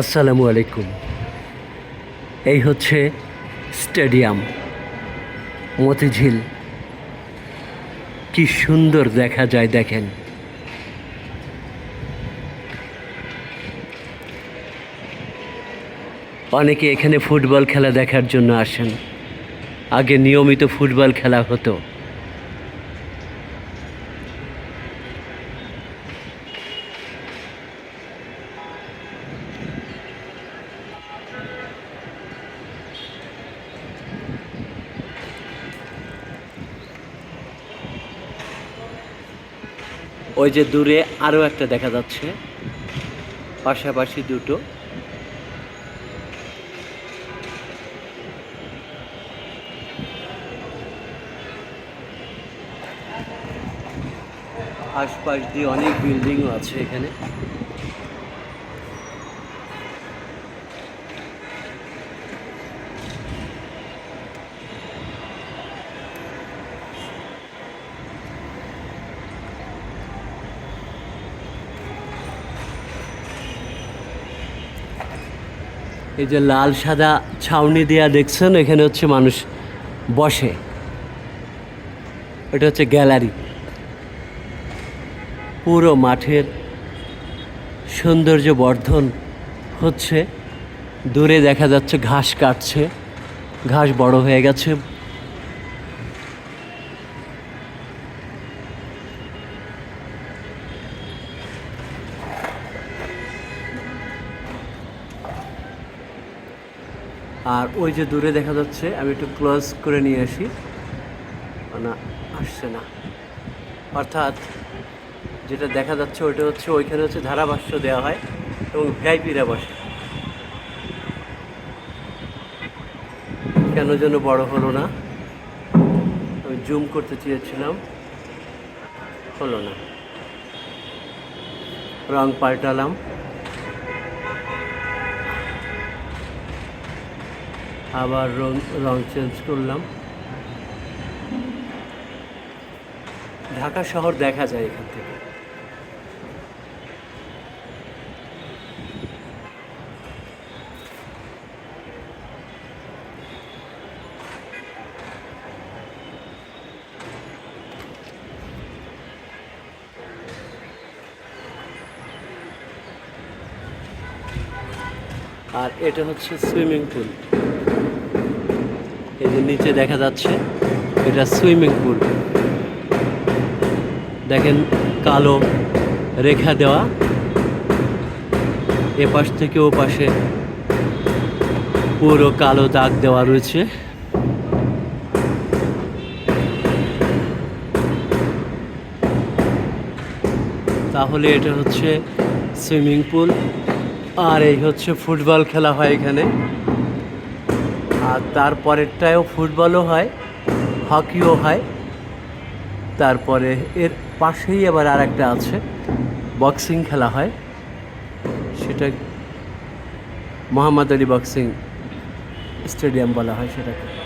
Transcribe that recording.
আসসালামু আলাইকুম। এই হচ্ছে স্টেডিয়াম মতিঝিল কি সুন্দর দেখা যায় দেখেন। অনেকে এখানে ফুটবল খেলা দেখার জন্য আসেন। আগে নিয়মিত ফুটবল খেলা হতো। ওই যে দূরে আরও একটা দেখা যাচ্ছে। পাশাপাশি দুটো। আশপাশ দিয়ে অনেক বিল্ডিংও আছে এখানে। এই যে লাল সাদা ছাউনি দেয়া দেখছেন, এখানে হচ্ছে মানুষ বসে। এটা হচ্ছে গ্যালারি। পুরো মাঠের সৌন্দর্য বর্ধন হচ্ছে। দূরে দেখা যাচ্ছে ঘাস কাটছে, ঘাস বড় হয়ে গেছে। আর ওই যে দূরে দেখা যাচ্ছে, আমি একটু ক্লোজ করে নিয়ে আসি। না, আসছে না। অর্থাৎ যেটা দেখা যাচ্ছে, ওইটা হচ্ছে ওইখানে হচ্ছে ধারাভাষ্য দেওয়া হয় এবং ভিআইপিরা বসে। কেন যেন বড় হলো না। আমি জুম করতে চেয়েছিলাম, হলো না। রং পাল্টালাম। আবার রং রং চেঞ্জ করলাম। ঢাকা শহর দেখা যায় এখান থেকে। আর এটা হচ্ছে সুইমিং পুল নিচে দেখা যাচ্ছে এটা সুইমিং পুল। দেখেন কালো রেখা দেওয়া। এ পাশ থেকে ও পাশে পুরো কালো দাগ দেওয়া রয়েছে। তাহলে এটা হচ্ছে সুইমিং পুল। আর এই হচ্ছে ফুটবল খেলা হয় এখানে। আর তারপরেরটায়ও ফুটবলও হয়, হকিও হয়। তারপরে এর পাশেই আবার আর একটা আছে, বক্সিং খেলা হয়। সেটা মোহাম্মদ আলী বক্সিং স্টেডিয়াম বলা হয় সেটাকে।